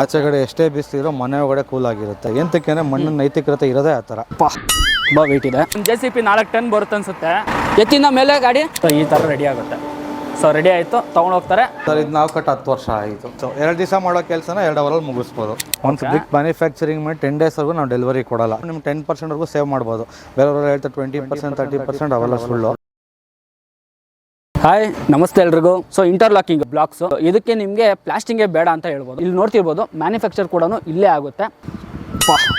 ಆಚೆಗಡೆ ಎಷ್ಟೇ ಬಿಸಿಲಿರೋ ಮನೆ ಒಳಗಡೆ ಕೂಲ್ ಆಗಿರುತ್ತೆ. ಎಂತಕ್ಕೆ ಮಣ್ಣಿನ ನೈತಿಕತೆ ಇರೋದೇ ಆ ಥರ. ಪಾ ತುಂಬ ವೆಯ್ಟ್ ಇದೆ. ಜೆ ಸಿ ಪಿ ನಾಲ್ಕು ಟನ್ ಬರುತ್ತೆ ಅನ್ಸುತ್ತೆ. ಎತ್ತಿನ ಮೇಲೆ ಗಾಡಿ? ಈ ಥರ ರೆಡಿ ಆಗುತ್ತೆ. ಸೊ ರೆಡಿ ಆಯಿತು ತೊಗೊಂಡು ಹೋಗ್ತಾರೆ. ಸರ್ ಇದು ನಾವು ಕಟ್ ಹತ್ತು ವರ್ಷ ಆಯಿತು. ಸೊ ಎರಡು ದಿವಸ ಮಾಡೋ ಕೆಲಸನ ಎರಡು ಅವರಲ್ಲಿ ಮುಗಿಸ್ಬೋದು. ಒಂದು ಬಿಗ್ ಮ್ಯಾನುಫ್ಯಾಕ್ಚರಿಂಗ್ ಮಾಡಿ ಟೆನ್ ಡೇಸ್ವರೆಗೂ ನಾವು ಡೆಲಿವರಿ ಕೊಡಲ್ಲ. ನಿಮ್ಗೆ ಟೆನ್ ಪರ್ಸೆಂಟ್ವರೆಗೂ ಸೇವ್ ಮಾಡ್ಬೋದು. ಬೇರೆಯವರು ಹೇಳ್ತಾರೆ ಟ್ವೆಂಟಿ ಪರ್ಸೆಂಟ್ ತರ್ಟಿ ಪರ್ಸೆಂಟ್ ಅವೆಲ್ಲ ಸುಳ್ಳು. ಹಾಯ್ ನಮಸ್ತೆ ಎಲ್ರಿಗೂ. ಸೊ ಇಂಟರ್ಲಾಕಿಂಗ್ ಬ್ಲಾಕ್ಸ್ ಇದಕ್ಕೆ ನಿಮಗೆ ಪ್ಲಾಸ್ಟಿಂಗೇ ಬೇಡ ಅಂತ ಹೇಳ್ಬೋದು. ಇಲ್ಲಿ ನೋಡ್ತಿರ್ಬೋದು ಮ್ಯಾನುಫ್ಯಾಕ್ಚರ್ ಕೂಡ ಇಲ್ಲೇ ಆಗುತ್ತೆ.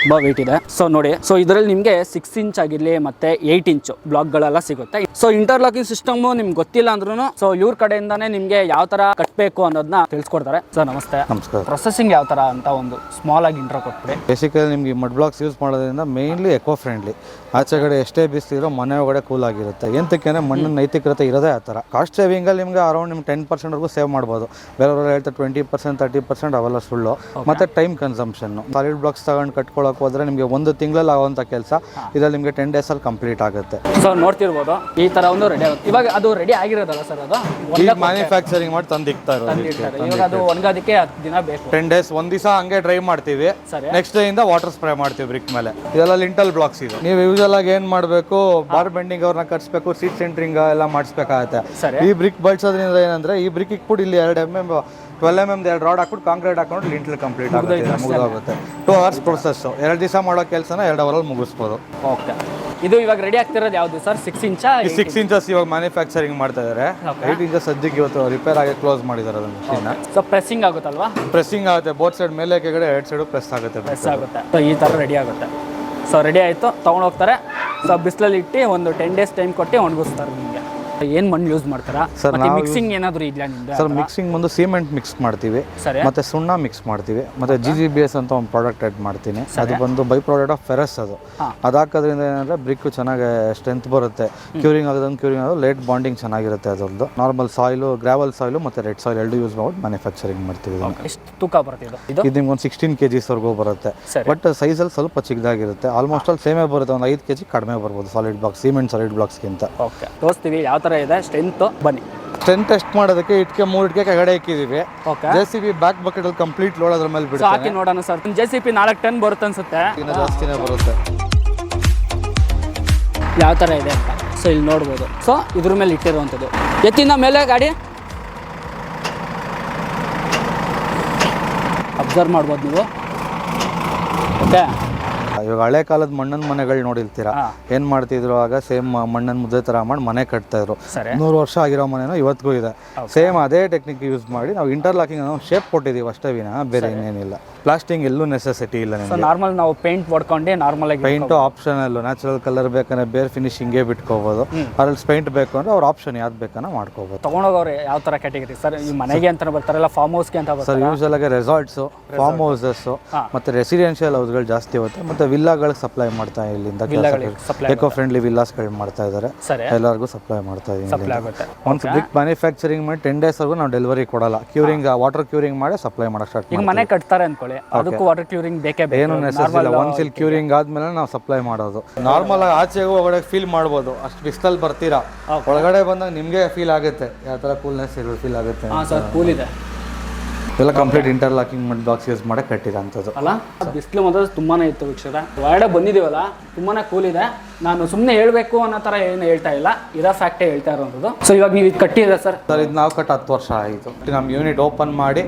ತುಂಬ ವೆಯ್ಟ್ ಇದೆ. ಸೊ ನೋಡಿ. ಸೊ ಇದರಲ್ಲಿ ನಿಮಗೆ ಸಿಕ್ಸ್ ಇಂಚ್ ಆಗಿರಲಿ ಮತ್ತೆ ಏಯ್ಟ್ ಇಂಚ್ ಬ್ಲಾಕ್ಗಳೆಲ್ಲ ಸಿಗುತ್ತೆ. ಸೊ ಇಂಟರ್ಲಾಕಿಂಗ್ ಸಿಸ್ಟಮ್ ನಿಮ್ಗೆ ಗೊತ್ತಿಲ್ಲ ಅಂದ್ರೂ ಸೊ ಇವ್ರ ಕಡೆಯಿಂದಾನೇ ನಿಮಗೆ ಯಾವ ತರ ಕಟ್ಟಬೇಕು ಅನ್ನೋದನ್ನ ತಿಳಿಸ್ಕೊಡ್ತಾರೆ. ಸರ್ ನಮಸ್ತೆ. ನಮಸ್ಕಾರ. ಪ್ರೊಸೆಸಿಂಗ್ ಯಾವ ತರ ಅಂತ ಒಂದು ಸ್ಮಾಲ್ ಆಗಿ ಇಂಟರ್ ಕೊಟ್ಬಿಡಿ. ಬೇಸಿಕಲಿ ನಿಮಗೆ ಮಡ್ ಬ್ಲಾಕ್ಸ್ ಯೂಸ್ ಮಾಡೋದ್ರಿಂದ ಮೇನ್ಲಿ ಎಕೋ ಫ್ರೆಂಡ್ಲಿ ಆಚೆ ಕಡೆ ಎಷ್ಟೇ ಬಿಸಿಲಿರೋ ಮನೆ ಒಳಗಡೆ ಕೂಲ್ ಆಗಿರುತ್ತೆ. ಎಂತಕ್ಕೆ ಮಣ್ಣಿನ ನೈತಿಕತೆ ಇರೋದೇ ಆ ಥರ ಕಾಸ್ಟ್ ಸೇವಿಂಗ್ ಅಲ್ಲಿ ನಿಮ್ಗೆ ಅರೌಂಡ್ ನಿಮ್ಗೆ ಟೆನ್ ಪರ್ಸೆಂಟ್ವರೆಗೂ ಸೇವ್ ಮಾಡ್ಬೋದು. ಬೇರೆ ಹೇಳ್ತಾರೆ ಟ್ವೆಂಟಿ ಪರ್ಸೆಂಟ್ ತರ್ಟಿ ಪರ್ಸೆಂಟ್ ಅವೆಲ್ಲ ಸುಳ್ಳು. ಮತ್ತೆ ಟೈಮ್ ಕನ್ಸಂಪ್ಷನ್ ಸಾಲಿಡ್ ಬ್ಲಾಕ್ಸ್ ತಗೊಂಡು ಕಟ್ಕೊಳಕ್ಕೆ ಹೋದ್ರೆ ನಿಮಗೆ ಒಂದು ತಿಂಗಳಲ್ಲಿ ಆಗುವಂಥ ಕೆಲಸ ಇದರಲ್ಲಿ ನಿಮಗೆ ಟೆನ್ ಡೇಸಲ್ಲಿ ಕಂಪ್ಲೀಟ್ ಆಗುತ್ತೆ. ಸೊ ನೋಡ್ತಿರ್ಬೋದು ಈ ಥರ ಒಂದು ರೆಡಿ ಆಗುತ್ತೆ. ಇವಾಗ ಅದು ರೆಡಿ ಆಗಿರೋದಲ್ಲ ಸರ್ ಅದು? ಈಗ ಮ್ಯಾನುಫ್ಯಾಕ್ಚರಿಂಗ್ ಮಾಡಿ ತಂದು ಇಕ್ತಾ ಇರೋದು ಇವಾಗ ಅದು ಒಣಗೋದಕ್ಕೆ ಹತ್ತು ದಿನ ಬೇಕು. ಟೆನ್ ಡೇಸ್ ಒಂದು ದಿವಸ ಹಂಗೆ ಡ್ರೈ ಮಾಡ್ತೀವಿ. ನೆಕ್ಸ್ಟ್ ಡೇ ಇಂದ ವಾಟರ್ ಸ್ಪ್ರೇ ಮಾಡ್ತೀವಿ ಬ್ರಿಕ್ ಮೇಲೆ. ಇದೆಲ್ಲ ಲಿಂಟಲ್ ಬ್ಲಾಕ್ಸ್ ಇದು. ನೀವು ಯೂಸಲ್ ಆಗಿ ಏನ್ ಮಾಡಬೇಕು ಬಾರ್ ಬೆಂಡಿಂಗ್ ಅವ್ರನ್ನ ಕಟ್ಸ್ಬೇಕು ಸೀಟ್ ಸೆಂಟ್ರಿಂಗ್ ಎಲ್ಲ ಮಾಡಿಸ್ಬೇಕಾಗತ್ತೆ. ಸರಿ. ಈ ಬ್ರಿಕ್ ಬಳಸೋದ್ರಿಂದ ಏನಂದ್ರೆ ಈ ಬ್ರಿಕ್ ಕೂಡ ಇಲ್ಲಿ ಎರಡು ಎಂ ಎಂ ಟ್ವೆಲ್ ಎಂ ಎಮ್ದು ಎರಡು ರಾಡ್ ಹಾಕ್ಬಿಟ್ಟು ಕಾಂಕ್ರೀಟ್ ಹಾಕೊಂಡು ಲಿಂಟ್ಲಿ ಕಂಪ್ಲೀಟ್ ಆಗುತ್ತೆ ಮುಗಿದೋಗುತ್ತೆ. ಟೂ ಅವರ್ಸ್ ಪ್ರೊಸೆಸ್ ಎರಡು ದಿವಸ ಮಾಡೋ ಕೆಲಸನ ಎರಡು ಅವರಲ್ಲಿ ಮುಗಿಸ್ಬೋದು. ಓಕೆ. ಇದು ಇವಾಗ ರೆಡಿ ಆಗ್ತಿರೋದು ಯಾವುದು sir? Six inch six inches ಇವಾಗ ಮ್ಯಾನುಫ್ಯಾಕ್ಚರಿಂಗ್ ಮಾಡ್ತಾ ಇದ್ದಾರೆ. ಏಟ್ ಇಂಚಸ್ ಸದ್ಯಕ್ಕೆ ಇವತ್ತು ರಿಪೇರ್ ಆಗಿ ಕ್ಲೋಸ್ ಮಾಡಿದ್ದಾರೆ ಅದನ್ನ ಮಿಷಿನ್ ಸೊ ಪ್ರೆಸ್ಸಿಂಗ್ ಆಗುತ್ತಲ್ವಾ? ಪ್ರೆಸ್ಸಿಂಗ್ ಆಗುತ್ತೆ. ಬೋತ್ ಸೈಡ್ ಮೇಲೆ ಕೆಳಗಡೆ ಎರಡು ಸೈಡು ಪ್ರೆಸ್ ಆಗುತ್ತೆ. ಪ್ರೆಸ್ ಆಗುತ್ತೆ. ಸೊ ಈ ಥರ ರೆಡಿ ಆಗುತ್ತೆ. ಸೊ ರೆಡಿ ಆಯಿತು. ತೊಗೊಂಡು ಹೋಗ್ತಾರೆ. ಸೊ ಬಿಸಿಲಲ್ಲಿ ಇಟ್ಟು ಒಂದು ಟೆನ್ ಡೇಸ್ ಟೈಮ್ ಕೊಟ್ಟು ಒಣಗಿಸ್ತಾರೆ ನಿಮಗೆ. ಏನು ಮಣ್ಣು ಯೂಸ್ ಮಾಡ್ತಾರಾ? ಸರ್ ನಾವು ಮಿಕ್ಸಿಂಗ್ ಏನಾದರೂ ಇದೆಯಾ ನಿಮ್ದು? ಸರ್ ಮಿಕ್ಸಿಂಗ್ ಬಂದು ಸಿಮೆಂಟ್ ಮಿಕ್ಸ್ ಮಾಡ್ತೀವಿ. ಸರಿ. ಮತ್ತೆ ಸುಣ್ಣ ಮಿಕ್ಸ್ ಮಾಡ್ತೀವಿ. ಮತ್ತೆ ಜಿ ಜಿ ಬಿ ಎಸ್ ಅಂತ ಒಂದು ಪ್ರಾಡಕ್ಟ್ ಆ್ಯಡ್ ಮಾಡ್ತೀನಿ. ಅದು ಬಂದು ಬೈ ಪ್ರಾಡಕ್ಟ್ ಆಫ್ ಫೆರಸ್ ಅದು. ಅದಾಕೋದ್ರಿಂದ ಅದು ಹಾಕೋದ್ರಿಂದ ಏನಂದ್ರೆ ಬ್ರಿಕ್ ಚೆನ್ನಾಗಿ ಸ್ಟ್ರೆಂತ್ ಬರುತ್ತೆ. ಕ್ಯೂರಿಂಗ್ ಆಗೋದೊಂದು ಕ್ಯೂರಿಂಗ್ ಆಗೋದು ಲೇಟ್ ಬಾಂಡಿಂಗ್ ಚೆನ್ನಾಗಿರುತ್ತೆ ಅದೊಂದು ನಾರ್ಮಲ್ ಸಾಯಿಲು ಗ್ರಾವಲ್ ಸಾಯಿಲು ಮತ್ತೆ ರೆಡ್ ಸಾಯಿಲ್ ಎರಡು ಯೂಸ್ ಮಾಡಿ ಮ್ಯಾನುಫ್ಯಾಕ್ಚರಿಂಗ್ ಮಾಡ್ತೀವಿ. ಎಷ್ಟು ತೂಕ ಬರುತ್ತೆ ಇದು? ನಿಮ್ಗೆ ಒಂದು ಸಿಕ್ಸ್ಟೀನ್ ಕೆ ಜಿಸ್ವರೆಗೂ ಬರುತ್ತೆ. ಬಟ್ ಸೈಜಲ್ಲಿ ಸ್ವಲ್ಪ ಚಿಕ್ಕದಾಗಿರುತ್ತೆ. ಆಲ್ಮೋಸ್ಟ್ ಅಲ್ಲಿ ಸೇಮೇ ಬರುತ್ತೆ. ಒಂದು ಐದು ಕೆ ಜಿ ಕಡಿಮೆ ಬರ್ಬೋದು ಸಾಲಿಡ್ ಬಾಕ್ಸ್ ಸಿಮೆಂಟ್ ಸಾಲಿಡ್ ಬ್ಲಾಕ್ಸ್ಗಿಂತ ಓಕೆ. ತೋರಿಸ್ತೀವಿ ಯಾವ ಥರ ಇದೆ ಸ್ಟ್ರೆಂತು ಬನ್ನಿ. ಸ್ಟ್ರೆಂತ್ ಟೆಸ್ಟ್ ಮಾಡೋದಕ್ಕೆ ಇಟ್ಕೆ ಮೂರು ಇಟ್ಕೆ ಕೆಳಗಡೆ ಇಕ್ಕಿದೀವಿ okay J C B back bucket ಅಲ್ಲಿ ಕಂಪ್ಲೀಟ್ ಲೋಡ್ ಅದ್ರ ಮೇಲೆ ಬಿಡುತ್ತೆ ಹಾಕಿ ನೋಡೋಣ ಸರ್. ಜೆ ಸಿ ಪಿ ನಾಲ್ಕು ಟನ್ ಬರುತ್ತೆ ಅನ್ಸುತ್ತೆ. ಇನ್ನು ಜಾಸ್ತಿನೇ ಬರುತ್ತೆ. ಯಾವ ಥರ ಇದೆ ಅಂತ. ಸೊ ಇಲ್ಲಿ ನೋಡ್ಬೋದು. ಸೊ ಇದ್ರ ಮೇಲೆ ಇಟ್ಟಿರುವಂಥದ್ದು. ಎತ್ತಿನ ಮೇಲೆ ಗಾಡಿ? ಅಬ್ಸರ್ವ್ ಮಾಡ್ಬೋದು ನೀವು. ಓಕೆ ಇವಾಗ ಹಳೆ ಕಾಲದ ಮಣ್ಣನ್ ಮನೆಗಳು ನೋಡಿರ್ತೀರಾ. ಏನ್ ಮಾಡ್ತಿದ್ರು ಆಗ ಸೇಮ್ ಮಣ್ಣನ್ ಮುದ್ದೆ ತರ ಮಾಡಿ ಮನೆ ಕಟ್ತಾ ಇದ್ರು ನೂರು ವರ್ಷ ಆಗಿರೋ ಮನೆನೂ ಇವತ್ತಿಗೂ ಇದೆ. ಸೇಮ್ ಅದೇ ಟೆಕ್ನಿಕ್ ಯೂಸ್ ಮಾಡಿ ನಾವು ಇಂಟರ್ಲಾಕಿಂಗ್ ಅನ್ನೋ ಶೇಪ್ ಕೊಟ್ಟಿದೀವಿ ಅಷ್ಟೇ ವಿನ ಬೇರೆ ಇನ್ನೇನಿಲ್ಲ. ಪ್ಲಾಸ್ಟಿಂಗ್ ಎಲ್ಲೂ ನೆಸೆಸಿಟಿ ಇಲ್ಲ ನಾರ್ಮಲ್ ನಾವು ಪೇಂಟ್ ಹೊಡ್ಕೊಂಡೆ ನಾರ್ಮಲ್ ಆಗಿ ಆಪ್ಷನ್ ಆಪ್ಷನಲ್ ನ್ಯಾಚುರಲ್ ಕಲರ್ ಬೇಕಂದ್ರೆ ಬೇರೆ ಫಿನಿಶಿಂಗ್ ಬಿಟ್ಕೋಬಹುದು ಅದ್ರಲ್ಲಿ ಪೇಂಟ್ ಬೇಕು ಅಂದ್ರೆ ಅವ್ರ ಆಪ್ಷನ್ ಯಾವ್ದು ಬೇಕನ್ನ ಮಾಡ್ಕೋಬಹುದು ತೊಗೊಂಡೋಗವ್ರು ಯಾವ ತರ ಕ್ಯಾಟಗರಿ ಸರ್ ಈ ಮನೆಗೆ ಅಂತ ಬರ್ತಾರಲ್ಲ ಫಾರ್ಮ್ ಹೌಸ್ಗೆ ಅಂತ ಸರ್ ಯೂಸ್ ಯೂಶಲ್ ಆಗಿ ರೆಸಾರ್ಟ್ಸು ಫಾರ್ಮ್ ಹೌಸಸ್. ಮತ್ತೆ ರೆಸಿಡೆನ್ಷಿಯಲ್ ಹೌಸ್ಗಳು ಜಾಸ್ತಿ ಹೋಗುತ್ತೆ ಮತ್ತೆ ವಿಲ್ಲಾಗಳಿಗೆ ಸಪ್ಲೈ ಮಾಡ್ತಾ ಇಲ್ಲಿಂದ ಎಕೋ ಫ್ರೆಂಡ್ಲಿ ವಿಲ್ಲಾಸ್ಗಳು ಮಾಡ್ತಾ ಇದ್ದಾರೆ. ಎಲ್ಲರಿಗೂ ಸಪ್ಲೈ ಮಾಡ್ತಾ ಆಗುತ್ತೆ. ಒಂದು ಬ್ರಿಕ್ ಮ್ಯಾನುಫ್ಯಾಕ್ಚರಿಂಗ್ ಮಾಡಿ ಟೆನ್ ಡೇಸ್ವರೆಗೂ ನಾವು ಡೆಲಿವರಿ ಕೊಡಲ್ಲ. ಕ್ಯೂರಿಂಗ್ ವಾಟರ್ ಕ್ಯೂರಿಂಗ್ ಮಾಡಿ ಸಪ್ಲೈ ಮಾಡಕ್ಕೆ ಸ್ಟಾರ್ಟ್ ಮಾಡಿ ಮನೆ ಕಟ್ತಾರೆ ಅನ್ಕೊಳ್ಳಿ. ಅದಕ್ಕೂ ವಾಟರ್ ಕ್ಯೂರಿಂಗ್ ಬೇಕೇ ಬೇಕು. ಏನು ಒನ್ಸ್ ಇಲ್ಲಿ. ಕ್ಯೂರಿಂಗ್ ಆದ್ಮೇಲೆ ನಾವು ಸಪ್ಲೈ ಮಾಡೋದು. ನಾರ್ಮಲ್ ಆಗಿ ಆಚೆಗೂ ಒಳಗಡೆ ಫೀಲ್ ಮಾಡ್ಬೋದು. ಅಷ್ಟು ಬಿಸಿಲಲ್ಲಿ ಬರ್ತೀರಾ? ಒಳಗಡೆ ಬಂದಾಗ ನಿಮಗೆ ಫೀಲ್ ಆಗುತ್ತೆ. ಯಾವ ಥರ ಕೂಲ್ನೆಸ್ ಇರೋ ಫೀಲ್ ಆಗುತ್ತೆ ಕೂಲ್ ಇದೆ. ಎಲ್ಲ complete interlocking box use ಮಾಡಿ ಕಟ್ಟಿರೋಂಥದ್ದು ಅಲ್ಲ ಬಿಸಿಲು ಮಾತ್ರ ತುಂಬಾನೇ ಇತ್ತು ವೀಕ್ಷರ ಹೊರಗಡೆ ಬಂದಿದ್ದೀವಲ್ಲ ತುಂಬಾನೇ ಕೂಲ್ ಇದೆ. ನಾನು ಸುಮ್ಮನೆ ಹೇಳಬೇಕು ಅನ್ನೋ ಥರ ಏನು ಹೇಳ್ತಾ ಇಲ್ಲ. ಇರೋ ಫ್ಯಾಕ್ಟೇ ಹೇಳ್ತಾ ಇರೋದು ಸೊ ಇವಾಗ ನೀವು ಇದು ಕಟ್ಟಿದ್ರೆ ಸರ್? ಸರ್ ಇದು ನಾವು ಕಟ್ಟಿ ಹತ್ತು ವರ್ಷ ಆಯಿತು. ನಮ್ಮ ಯೂನಿಟ್ ಓಪನ್ ಮಾಡಿ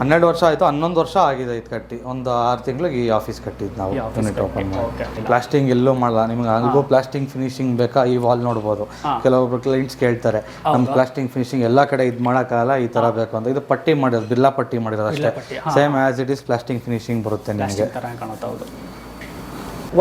ಹನ್ನೆರಡು ವರ್ಷ ಆಯಿತು ಹನ್ನೊಂದು ವರ್ಷ ಆಗಿದೆ ಇದು ಕಟ್ಟಿ. ಒಂದು ಆರು ತಿಂಗಳಿಗೆ ಈ ಆಫೀಸ್ ಕಟ್ಟಿದ್ದು ನಾವು ಯೂನಿಟ್ ಓಪನ್ ಮಾಡಿ. ಪ್ಲಾಸ್ಟಿಂಗ್ ಎಲ್ಲೂ ಮಾಡಲ್ಲ. ನಿಮ್ಗೆ ಹಂಗೂ ಪ್ಲಾಸ್ಟಿಂಗ್ ಫಿನಿಶಿಂಗ್ ಬೇಕಾ? ಈ ವಾಲ್ ನೋಡ್ಬೋದು. ಕೆಲವೊಬ್ಬರು ಕ್ಲೈಂಟ್ಸ್ ಕೇಳ್ತಾರೆ ನಮ್ಮ ಪ್ಲಾಸ್ಟಿಂಗ್ ಫಿನಿಶಿಂಗ್ ಎಲ್ಲ ಕಡೆ ಇದು ಮಾಡೋಕ್ಕಾಗಲ್ಲ ಈ ಥರ ಬೇಕು ಅಂತ. ಇದು ಪಟ್ಟಿ ಮಾಡಿರೋದು ಬಿಲ್ಲಾ ಪಟ್ಟಿ ಮಾಡಿರೋದು ಅಷ್ಟೇ. Same as it is plastering finishing ಬರುತ್ತೆ ನಿಮಗೆ.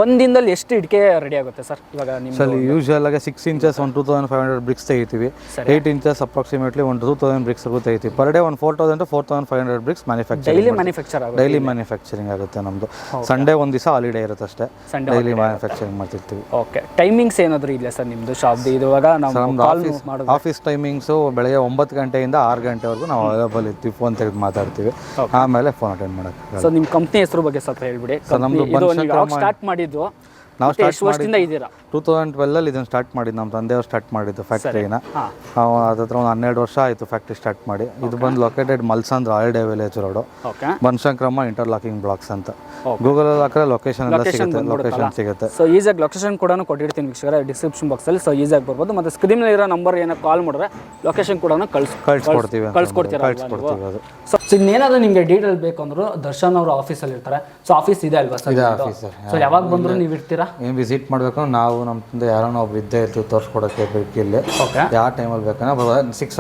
ಒಂದು ದಿನದಲ್ಲಿ ಎಷ್ಟು ಇಡಿಕೆ ರೆಡಿ ಆಗುತ್ತೆ ಸರ್? ಇವಾಗ ನಿಮ್ಮ ಸರ್ ಯೂಶಲ್ ಆಗಿ ಸಿಕ್ಸ್ ಇಂಚಸ್ ಒಂದು two thousand five hundred bricks ತೆಗಿತೀವಿ. ಸರಿ. ಏಯ್ಟ್ ಇಂಚಸ್ ಅಪ್ರಾಕ್ಸಿಮೇಟ್ಲಿ ಒಂದು ಟೂ ತೌಸಂಡ್ ಬ್ರಿಕ್ಸ್ ತೆಗಿತೀವಿ. ಪರ್ ಡೇ ಒಂದು four thousand to four thousand five hundred bricks manufacture daily manufacture ಆಗುತ್ತೆ ಡೈಲಿ ಮ್ಯಾನುಫ್ಯಾಕ್ಚರಿಂಗ್ ಆಗುತ್ತೆ ನಮ್ಮದು ಸಂಡೇ ಒಂದು ದಿವಸ ಹಾಲಿಡೇ ಇರುತ್ತೆ ಅಷ್ಟೇ. ಡೈಲಿ ಮ್ಯಾನುಫ್ಯಾಕ್ಚರಿಂಗ್ ಮಾಡ್ತಿರ್ತೀವಿ. ಓಕೆ ಟೈಮಿಂಗ್ಸ್ ಏನಾದರೂ ಇಲ್ಲ ಸರ್ ನಿಮ್ಮದು ಶಾಪ್ದು ಇವಾಗ ನಾವು ಕಾಲ್ ಆಫೀಸ್ ಮಾಡೋದು. ಆಫೀಸ್ ಟೈಮಿಂಗ್ಸು ಬೆಳಗ್ಗೆ ಒಂಬತ್ತು ಗಂಟೆಯಿಂದ ಆರು ಗಂಟೆವರೆಗೂ ನಾವು ಅವೈಲೇಬಲ್ ಇರ್ತೀವಿ. ಫೋನ್ ತೆಗೆದು ಮಾತಾಡ್ತೀವಿ. ಆಮೇಲೆ ಫೋನ್ ಅಟೆಂಡ್ ಮಾಡೋಕ್ಕೆ ಸೊ ನಿಮ್ಮ ಕಂಪ್ನಿ ಹೆಸರು ಬಗ್ಗೆ ಸ್ವಲ್ಪ ಹೇಳ್ಬಿಡಿ. ನಮ್ದು ನಮ್ಮದು ಸ್ಟಾರ್ಟ್ ಮಾಡಿದ್ದು. ನಾವು ಸ್ಟಾರ್ಟ್ ಎಷ್ಟು ವರ್ಷದಿಂದ ಇದ್ದೀರಾ? ಟೂ ತೌಸಂಡ್ ಟ್ವೆಲ್ಲಲ್ಲಿ ಇದನ್ನು ಸ್ಟಾರ್ಟ್ ಮಾಡಿದ್ದು ನಮ್ಮ ತಂದೆಯವರು ಸ್ಟಾರ್ಟ್ ಮಾಡಿದ್ದು ಫ್ಯಾಕ್ಟ್ರಿನ ಹಾಂ. ಅದ್ರ ಒಂದು ಹನ್ನೆರಡು ವರ್ಷ ಆಯಿತು ಫ್ಯಾಕ್ಟ್ರಿ ಸ್ಟಾರ್ಟ್ ಮಾಡಿ. ಇದು ಬಂದು located Malsandra ಆಲ್ಡೇ village road inter interlocking blocks ಅಂತ. ಗೂಗಲ್ ಗೂಗಲಲ್ಲಿ ಹಾಕಿದ್ರೆ ಲೊಕೇಶನ್ ಎಲ್ಲ ಸಿಗುತ್ತೆ ಲೊಕೇಶನ್ ಸಿಗುತ್ತೆ. ಸೊ ಈಸಾಗಿ ಲೊಕೇಶನ್ ಕೂಡ ಕೊಟ್ಟಿರ್ತೀನಿ ವೀಕ್ಷಕರ ಡಿಸ್ಕ್ರಿಪ್ಷನ್ ಬಾಕ್ಸಲ್ಲಿ ಸೊ ಈಸಾಗಿ ಬರ್ಬೋದು. ಮತ್ತು ಸ್ಕ್ರೀನಲ್ಲಿ ಇರೋ ನಂಬರ್ ಏನೋ ಕಾಲ್ ಮಾಡಿದ್ರೆ ಲೊಕೇಶನ್ ಕೂಡ ಕಳ್ಸಿ ಕಳ್ಸ್ಕೊಡ್ತೀವಿ ಕಳ್ಸ್ಕೊಡ್ತೀರಾ ಕಳ್ಸ್ಕೊಡ್ತೀವಿ ಅದು. ಸೊ ಇನ್ನೇನಾದ್ರೂ ನಿಮಗೆ ಡೀಟೇಲ್ ಬೇಕು ಅಂದ್ರು ದರ್ಶನ್ ಅವರು ಆಫೀಸಲ್ಲಿ ಇರ್ತಾರೆ. ಸೊ ಆಫೀಸ್ ಇದೆ ಅಲ್ವಾ ಸರ್ ಸೊ ಯಾವಾಗ ಬಂದ್ರು ನೀವು ಇರ್ತೀರಾ ಏನು ವಿಸಿಟ್ ಮಾಡಬೇಕು ನಾವು ನಮ್ಮ ತಂದೆ ಯಾರೋ ಒಬ್ರು ಇದ್ದೇ ಇರ್ತೀವಿ ತೋರಿಸ್ಕೊಡೋಕ್ಕೆ ಬೇಕು ಇಲ್ಲಿ ಓಕೆ ಯಾವ ಟೈಮಲ್ಲಿ ಬೇಕಂದ್ರೆ six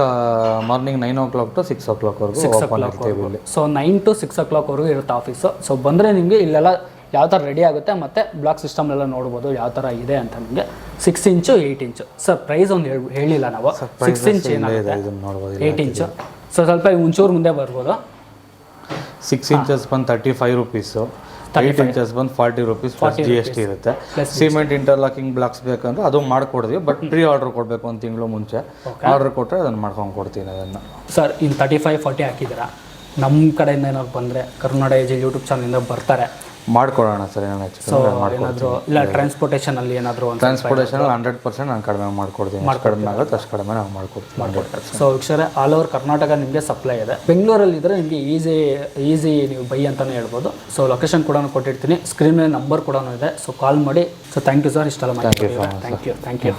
morning nine o'clock to six ಓ ಕ್ಲಾಕ್ವರೆಗೂ ಓಪನ್ ಇರ್ತೀವಿ ಇಲ್ಲಿ. ಸೊ ನೈನ್ ಟು ಸಿಕ್ಸ್ ಓ ಕ್ಲಾಕ್ವರೆಗೂ ಇರುತ್ತೆ ಆಫೀಸು ಸೊ ಬಂದರೆ ನಿಮಗೆ ಇಲ್ಲೆಲ್ಲ ಯಾವ ಥರ ರೆಡಿ ಆಗುತ್ತೆ ಮತ್ತು ಬ್ಲಾಕ್ ಸಿಸ್ಟಮ್ ಎಲ್ಲ ನೋಡ್ಬೋದು ಯಾವ ಥರ ಇದೆ ಅಂತ ನಿಮಗೆ. Six inch eight inch sir price ಒಂದು ಹೇಳ್- ಹೇಳಿಲ್ಲ ನಾವು. ಸಿಕ್ಸ್ ಇಂಚ್ ನೋಡ್ಬೋದು ಏಯ್ಟ್ ಇಂಚು ಸೊ ಸ್ವಲ್ಪ ಒಂಚೂರು ಮುಂದೆ ಬರ್ಬೋದು. ಸಿಕ್ಸ್ ಇಂಚಸ್ ಬಂದು thirty five rupees eight inches ಬಂದು forty rupees G S T ಇರುತ್ತೆ. ಸಿಮೆಂಟ್ ಇಂಟರ್ಲಾಕಿಂಗ್ ಬ್ಲಾಕ್ಸ್ ಬೇಕಂದ್ರೆ ಅದು ಮಾಡ್ಕೊಡ್ತೀವಿ ಬಟ್ ಪ್ರೀ ಆರ್ಡರ್ ಕೊಡಬೇಕು ಒಂದು ತಿಂಗಳು ಮುಂಚೆ. ಆರ್ಡರ್ ಕೊಟ್ಟರೆ ಅದನ್ನು ಮಾಡ್ಕೊಂಡು ಕೊಡ್ತೀನಿ ಅದನ್ನು. ಸರ್ ಇನ್ನು ತರ್ಟಿ ಫೈವ್ ಫಾರ್ಟಿ ಹಾಕಿದ್ದೀರಾ? ನಮ್ಮ ಕಡೆಯಿಂದ ಏನಾದ್ರು ಬಂದರೆ ಕರ್ನಾಟಕ ಏಜ್ ಯೂಟ್ಯೂಬ್ ಚಾನಲಿಂದ ಬರ್ತಾರೆ. ಮಾಡ್ಕೊಡೋಣ ಸರ್ ಸೊ ಏನಾದರೂ ಇಲ್ಲ ಟ್ರಾನ್ಸ್ಪೋರ್ಟೇಷನಲ್ಲಿ ಏನಾದರೂ ಒಂದು ಟ್ರಾನ್ಸ್ಪೋರ್ಟೇಷನ್ ಹಂಡ್ರೆಡ್ ಪರ್ಸೆಂಟ್ ನಾನು ಕಡಿಮೆ ಮಾಡ್ಕೊಡ್ತೀನಿ. ಎಷ್ಟು ಕಡಿಮೆ ಆಗುತ್ತೆ ಅಷ್ಟು ಕಡಿಮೆ ನಾವು ಮಾಡ್ಕೊಡ್ತೀನಿ ಹಂಡ್ರೆಡ್ ಸೊ ವೀಕ್ಷರ ಆಲ್ ಓವರ್ ಕರ್ನಾಟಕ ನಿಮಗೆ ಸಪ್ಲೈ ಇದೆ. ಬೆಂಗಳೂರಲ್ಲಿ ಇದ್ದರೆ ನಿಮಗೆ ಈಸಿ ಈಸಿ ನೀವು ಬೈ ಅಂತಲೇ ಹೇಳ್ಬೋದು. ಸೊ ಲೊಕೇಶನ್ ಕೂಡ ಕೊಟ್ಟಿರ್ತೀನಿ. ಸ್ಕ್ರೀನ್ ಮೇಲೆ ನಂಬರ್ ಕೂಡ ಇದೆ. ಸೊ ಕಾಲ್ ಮಾಡಿ. ಸೊ ಥ್ಯಾಂಕ್ ಯು ಸರ್ ಇಷ್ಟೆಲ್ಲ ಮಾಡಿ ಥ್ಯಾಂಕ್ ಯು ಥ್ಯಾಂಕ್ ಯು